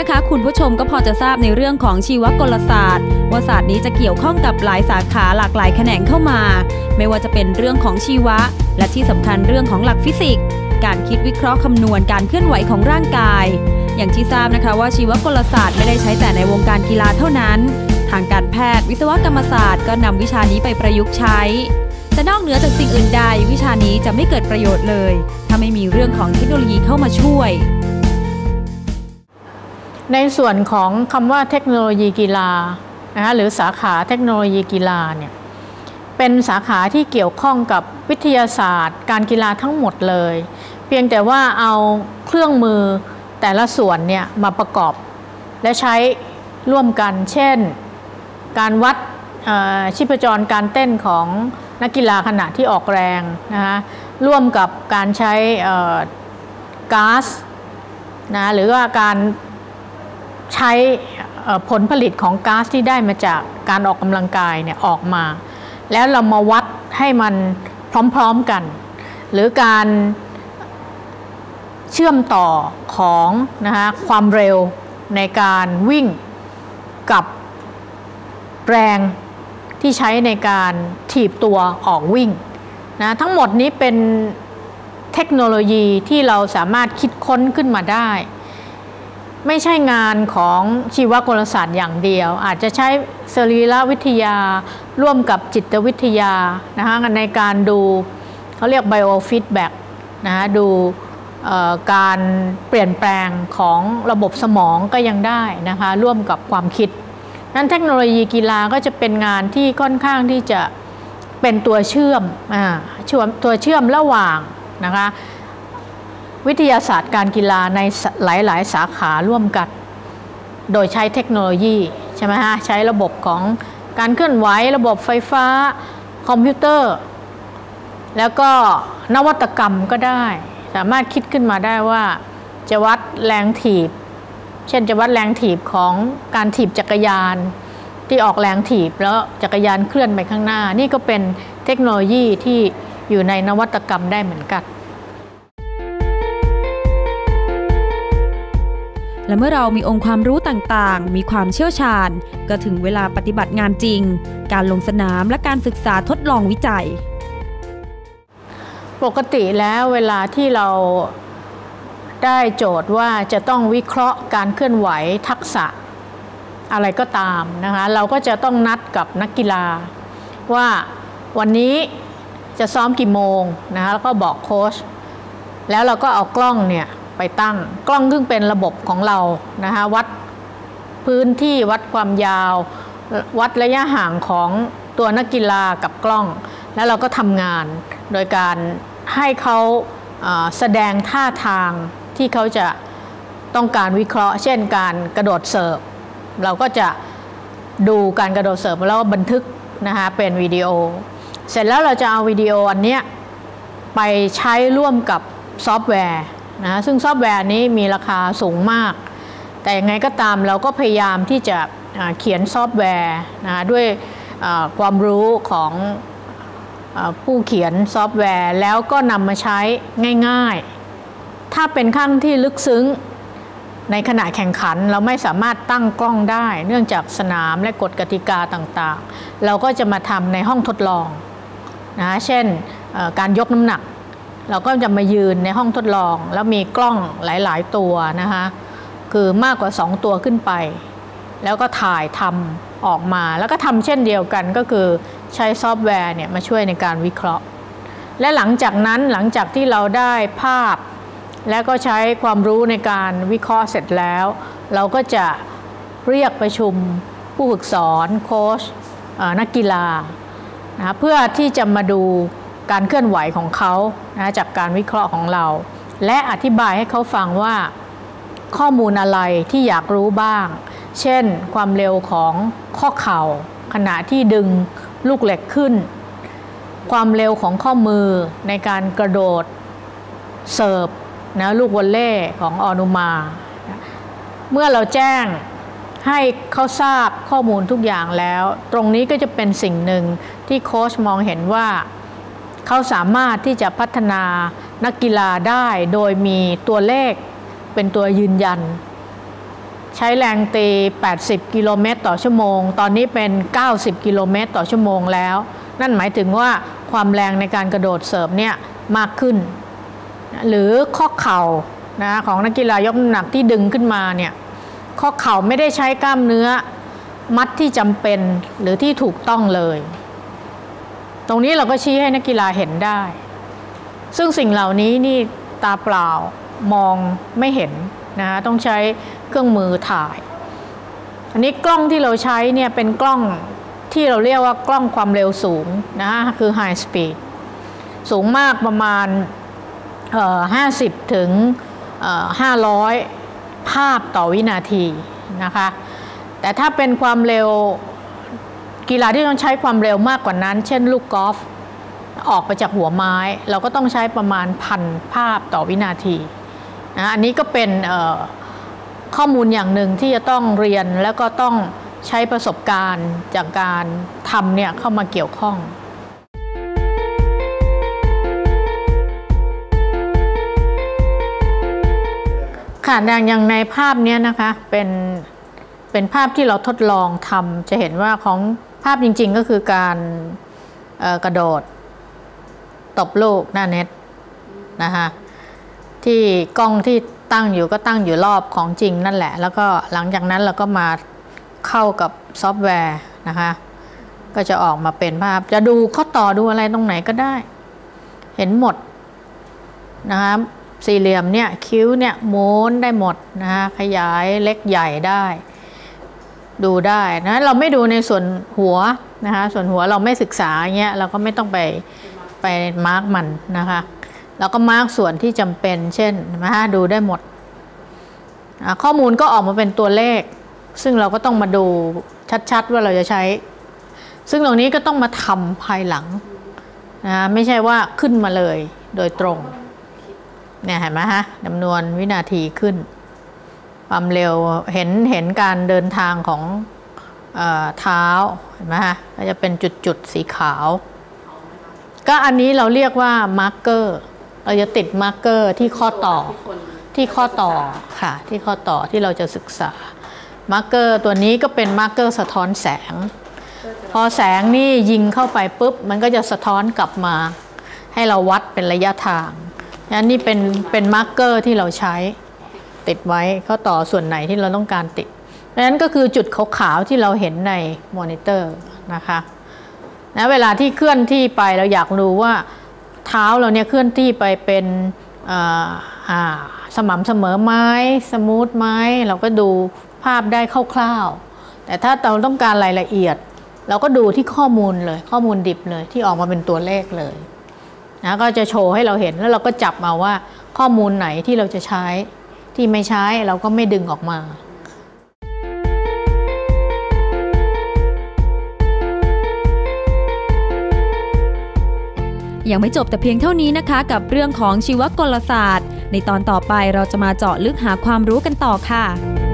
นะคะ คุณผู้ชมก็พอจะทราบในเรื่องของชีวกลศาสตร์ ว่าศาสตร์นี้จะเกี่ยวข้องกับหลายสาขาหลากหลายแขนงเข้ามา ไม่ว่าจะเป็นเรื่องของชีวะ และที่สำคัญเรื่องของหลักฟิสิกส์การคิดวิเคราะห์คำนวณการเคลื่อนไหวของร่างกาย อย่างที่ทราบนะคะว่าชีวกลศาสตร์ไม่ได้ใช้แต่ในวงการกีฬาเท่านั้น ทางการแพทย์ วิศวกรรมศาสตร์ก็นำวิชานี้ไปประยุกต์ใช้แต่นอกเหนือจากสิ่งอื่นใดวิชานี้จะไม่เกิดประโยชน์เลย ถ้าไม่มีเรื่องของเทคโนโลยีเข้ามาช่วย ในส่วนของคำว่าเทคโนโลยีกีฬานะคะหรือสาขาเทคโนโลยีกีฬาเนี่ยเป็นสาขาที่เกี่ยวข้องกับวิทยาศาสตร์ การกีฬาทั้งหมดเลย เพียงแต่ว่าเอาเครื่องมือแต่ละส่วนเนี่ยมาประกอบ และใช้ร่วมกัน เช่น การวัดชีพจรการเต้นของนักกีฬาขณะที่ออกแรงนะคะร่วมกับการใช้ก๊าซนะหรือว่าการ ใช้ผลผลิตของก๊าซที่ได้มาจากการออกกำลังกายเนี่ยออกมา แล้วเรามาวัดให้มันพร้อมๆกัน หรือการเชื่อมต่อของนะคะความเร็วในการวิ่งกับแรงที่ใช้ในการถีบตัวออกวิ่งนะทั้งหมดนี้เป็นเทคโนโลยีที่เราสามารถคิดค้นขึ้นมาได้ ไม่ใช่งานของชีวกลศาสตร์อย่างเดียว อาจจะใช้สรีรวิทยาร่วมกับจิตวิทยานะคะในการดูเขาเรียก biofeedback นะดูการเปลี่ยนแปลงของระบบสมองก็ยังได้นะคะร่วมกับความคิดนั้นเทคโนโลยีกีฬาก็จะเป็นงานที่ค่อนข้างที่จะเป็นตัวเชื่อมอตัวเชื่อมระหว่างนะคะ วิทยาศาสตร์การกีฬาในหลาย ๆ สาขาร่วมกัน โดยใช้เทคโนโลยีใช่ไหมฮะใช้ระบบของการเคลื่อนไหวระบบไฟฟ้า คอมพิวเตอร์ แล้วก็นวัตกรรมก็ได้ สามารถคิดขึ้นมาได้ว่าจะวัดแรงถีบ เช่นจะวัดแรงถีบของการถีบจักรยานที่ออกแรงถีบแล้วจักรยานเคลื่อนไปข้างหน้า นี่ก็เป็นเทคโนโลยีที่อยู่ในนวัตกรรมได้เหมือนกัน และเมื่อเรามีองค์ความรู้ต่างๆ มีความเชี่ยวชาญ ก็ถึงเวลาปฏิบัติงานจริง การลงสนามและการศึกษาทดลองวิจัย ปกติแล้วเวลาที่เราได้โจทย์ว่าจะต้องวิเคราะห์การเคลื่อนไหวทักษะอะไรก็ตามนะคะ เราก็จะต้องนัดกับนักกีฬา ว่าวันนี้จะซ้อมกี่โมงนะคะแล้วก็บอกโค้ชแล้วเราก็เอากล้องเนี่ย ไปตั้ง กล้องซึ่งเป็นระบบของเรานะคะวัดพื้นที่วัดความยาว วัดระยะห่างของตัวนักกีฬากับกล้อง แล้วเราก็ทำงาน โดยการให้เขาแสดงท่าทางที่เขาจะต้องการวิเคราะห์ เช่นการกระโดดเสิร์ฟเราก็จะดูการกระโดดเสิร์ฟแล้วบันทึกนะคะเป็นวิดีโอ เสร็จแล้วเราจะเอาวิดีโออันนี้ไปใช้ร่วมกับซอฟต์แวร์ นะซึ่งซอฟต์แวร์นี้มีราคาสูงมาก แต่ยังไงก็ตามเราก็พยายามที่จะเขียนซอฟต์แวร์นะด้วยความรู้ของผู้เขียนซอฟต์แวร์แล้วก็นำมาใช้ง่ายๆ ถ้าเป็นขั้นที่ลึกซึ้งในขณะแข่งขันเราไม่สามารถตั้งกล้องได้ เนื่องจากสนามและกฎกติกาต่างๆ เราก็จะมาทำในห้องทดลองนะเช่นการยกน้ำหนัก เราก็จะมายืนในห้องทดลอง แล้วมีกล้องหลาย ๆ ตัวนะคะคือมากกว่า 2 ตัวขึ้นไป แล้วก็ถ่ายทำออกมา แล้วก็ทำเช่นเดียวกันก็คือใช้ซอฟต์แวร์เนี่ยมาช่วยในการวิเคราะห์ และหลังจากนั้นหลังจากที่เราได้ภาพ แล้วก็ใช้ความรู้ในการวิเคราะห์เสร็จแล้ว เราก็จะเรียกประชุมผู้ฝึกสอนโค้ชนักกีฬานะเพื่อที่จะมาดู การเคลื่อนไหวของเขานะจากการวิเคราะห์ของเรา และอธิบายให้เขาฟังว่าข้อมูลอะไรที่อยากรู้บ้าง เช่น ความเร็วของข้อเข่า ขณะที่ดึงลูกเหล็กขึ้น ความเร็วของข้อมือในการกระโดดเสิร์ฟนะลูกวอลเล่ของออนุมา เมื่อเราแจ้งให้เขาทราบข้อมูลทุกอย่างแล้ว ตรงนี้ก็จะเป็นสิ่งหนึ่งที่โค้ชมองเห็นว่า เขาสามารถที่จะพัฒนานักกีฬาได้โดยมีตัวเลขเป็นตัวยืนยัน ใช้แรงตี 80 กิโลเมตรต่อชั่วโมง ตอนนี้เป็น 90 กิโลเมตรต่อชั่วโมงแล้ว นั่นหมายถึงว่าความแรงในการกระโดดเสิร์ฟเนี่ยมากขึ้น หรือข้อเข่านะของนักกีฬายกน้ำหนักที่ดึงขึ้นมาเนี่ยข้อเข่าไม่ได้ใช้กล้ามเนื้อมัดที่จำเป็นหรือที่ถูกต้องเลย ตรงนี้เราก็ชี้ให้นักกีฬาเห็นได้ ซึ่งสิ่งเหล่านี้นี่ตาเปล่ามองไม่เห็นนะคะต้องใช้เครื่องมือถ่าย อันนี้กล้องที่เราใช้เนี่ยเป็นกล้องที่เราเรียกว่ากล้องความเร็วสูงนะคะคือ High Speed สูงมากประมาณ 50 ถึง 500 ภาพต่อวินาทีนะคะ แต่ถ้าเป็นความเร็ว กีฬาที่ต้องใช้ความเร็วมากกว่านั้น เช่น ลูกกอล์ฟออกไปจากหัวไม้ เราก็ต้องใช้ประมาณพันภาพต่อวินาทีนะอันนี้ก็เป็นข้อมูลอย่างหนึ่งที่จะต้องเรียนแล้วก็ต้องใช้ประสบการณ์จากการทำเนี่ยเข้ามาเกี่ยวข้องค่ะอย่างอย่างในภาพนี้นะคะเป็นเป็นภาพที่เราทดลองทำจะเห็นว่าของาพจริงๆก็คือการกระโดด ตบลูกหน้าเน็ตนะคะที่กล้องที่ตั้งอยู่ก็ตั้งอยู่รอบของจริงนั่นแหละ แล้วก็หลังจากนั้นเราก็มาเข้ากับซอฟต์แวร์นะคะก็จะออกมาเป็นภาพจะดูข้อต่อดูอะไรตรงไหนก็ได้ เห็นหมดนะคะสี่เหลี่ยมเนี่ยคิ้วเนี่ยม้นได้หมดนะคะขยายเล็กใหญ่ได้ ดูได้นะเราไม่ดูในส่วนหัวนะคะส่วนหัวเราไม่ศึกษาเงี้ยเราก็ไม่ต้องไปไปมาร์กมันนะคะเราก็มาร์กส่วนที่จำเป็นเช่นนะคะดูได้หมดอะข้อมูลก็ออกมาเป็นตัวเลข ซึ่งเราก็ต้องมาดูชัดๆว่าเราจะใช้ ซึ่งตรงนี้ก็ต้องมาทำภายหลังนะไม่ใช่ว่าขึ้นมาเลยโดยตรงเนี่ยเห็นไหมฮะจำนวนวินาทีขึ้น ความเร็วเห็นเห็นการเดินทางของเออเท้าเห็นไหมฮะก็จะเป็นจุดๆสีขาว ก็อันนี้เราเรียกว่ามาร์กเกอร์เราจะติดมาร์กเกอร์ที่ข้อต่อที่ข้อต่อค่ะ ที่ข้อต่อที่เราจะศึกษามาร์กเกอร์ตัวนี้ก็เป็นมาร์กเกอร์สะท้อนแสง พอแสงนี่ยิงเข้าไปปุ๊บ มันก็จะสะท้อนกลับมา ให้เราวัดเป็นระยะทางอันนี้เป็นเป็นมาร์กเกอร์ที่เราใช้ ติดไว้เข้อต่อส่วนไหนที่เราต้องการติดนั้นก็คือจุดขาวๆที่เราเห็นในมอนิเตอร์นะคะนะเวลาที่เคลื่อนที่ไปเราอยากรู้ว่าเท้าเราเนี่ยเคลื่อนที่ไปเป็นสม่ำเสมอไหมสมูทไหมเราก็ดูภาพได้คร่าวๆ แต่ถ้าเราต้องการรายละเอียด เราก็ดูที่ข้อมูลเลยข้อมูลดิบเลยที่ออกมาเป็นตัวเลขเลยนะก็จะโชว์ให้เราเห็นแล้วเราก็จับมาว่าข้อมูลไหนที่เราจะใช้ ที่ไม่ใช้เราก็ไม่ดึงออกมายังไม่จบแต่เพียงเท่านี้นะคะ กับเรื่องของชีวกลศาสตร์ ในตอนต่อไปเราจะมาเจาะลึกหาความรู้กันต่อค่ะ